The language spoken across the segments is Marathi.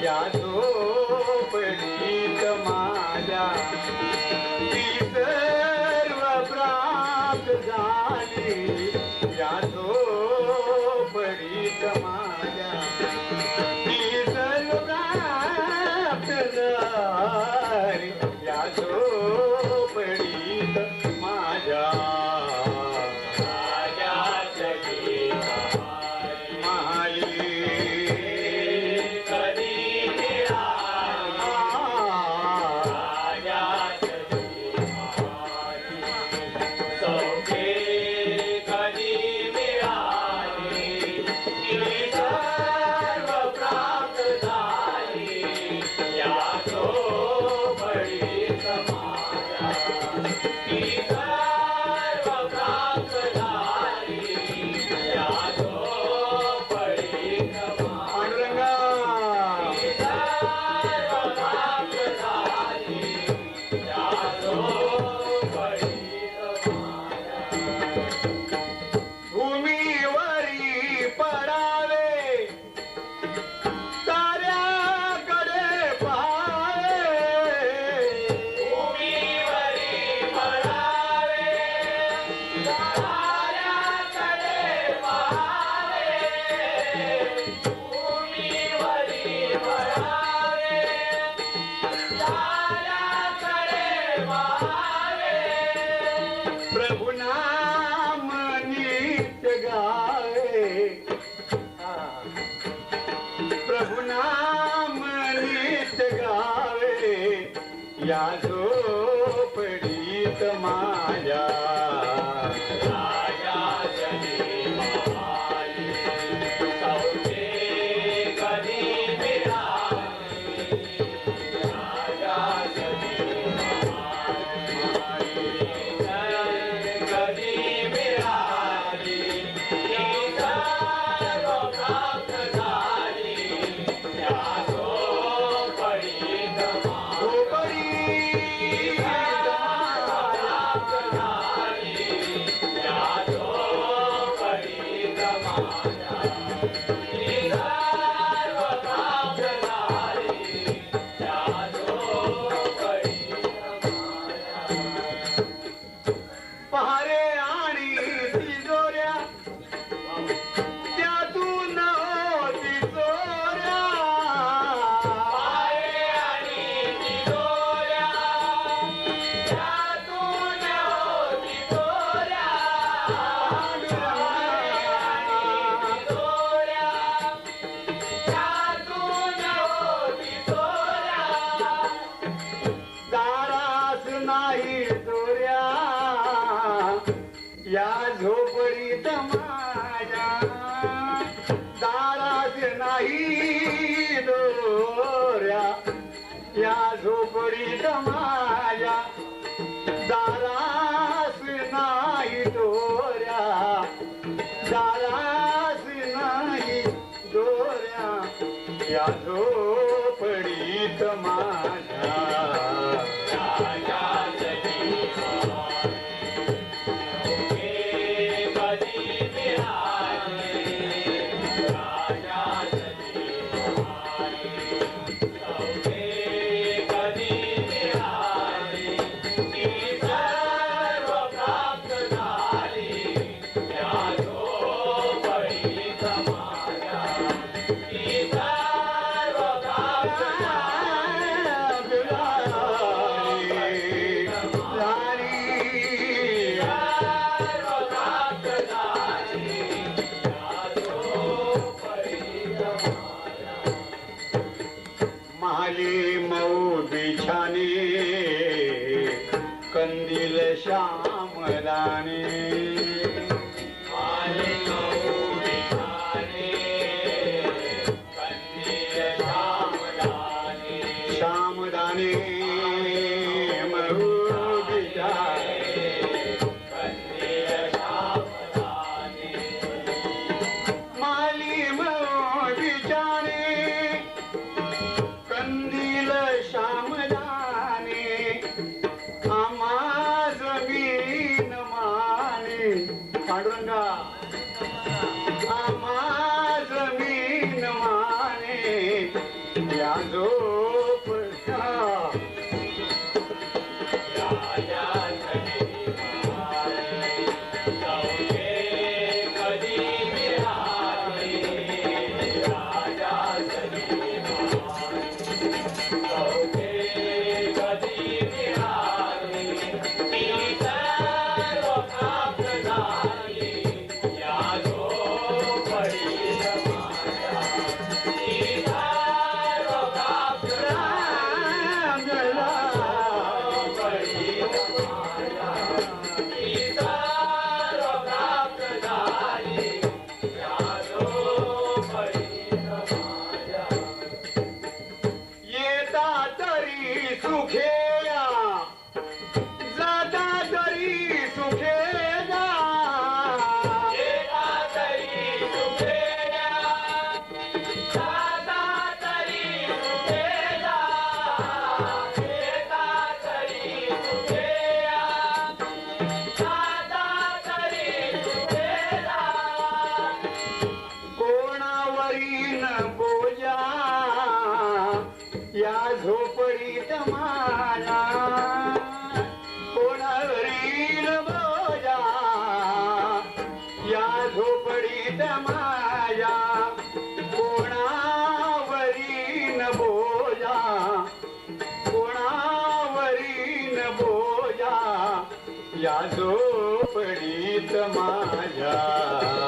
Yeah. माया या झोपडीत माझा कोणावरील बोजा. या झोपडीत माझ्या कोणावरी बोजा. कोणावरी बोजा या झोपडीत माझ्या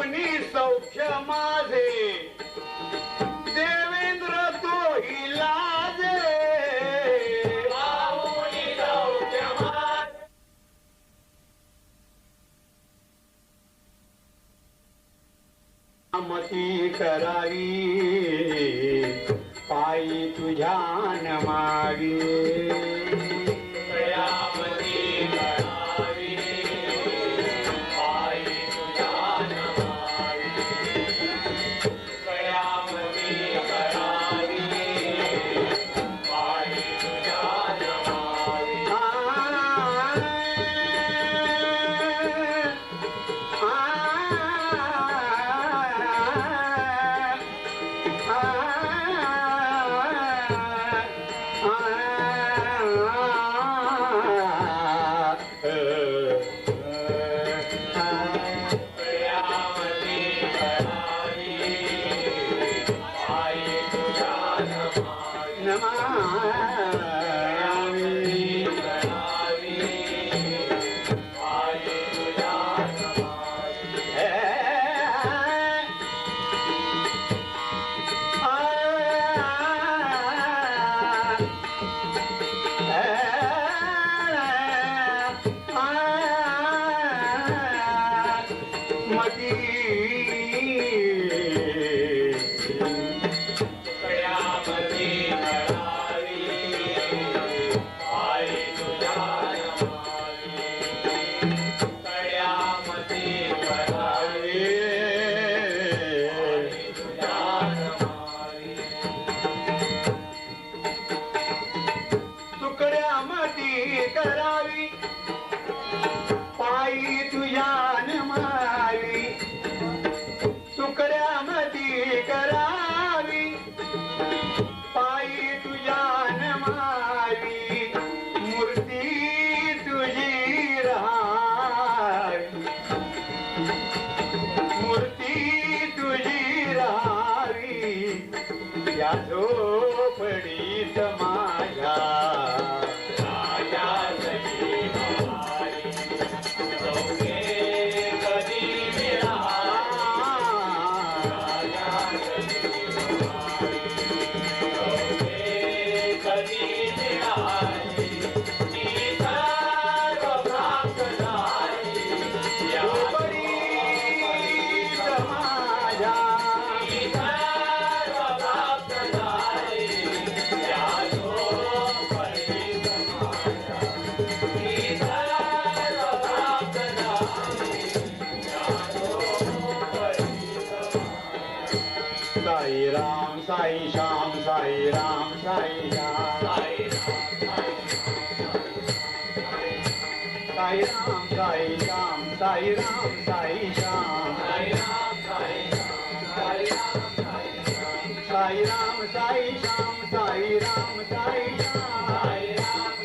पाहुनी सौख्य माझे. देवेंद्र तो लाजे मती करावी. पायी तुझ्या नमावी Mati ઝોપડી સમા సాయి శ్యామ్ సాయి రామ్ సాయి సాయి రామ్ సాయి శ్యామ్ సాయి రామ్ సాయి శ్యామ్. సాయి రామ్ సాయి శ్యామ్ సాయి రామ్ సాయి శ్యామ్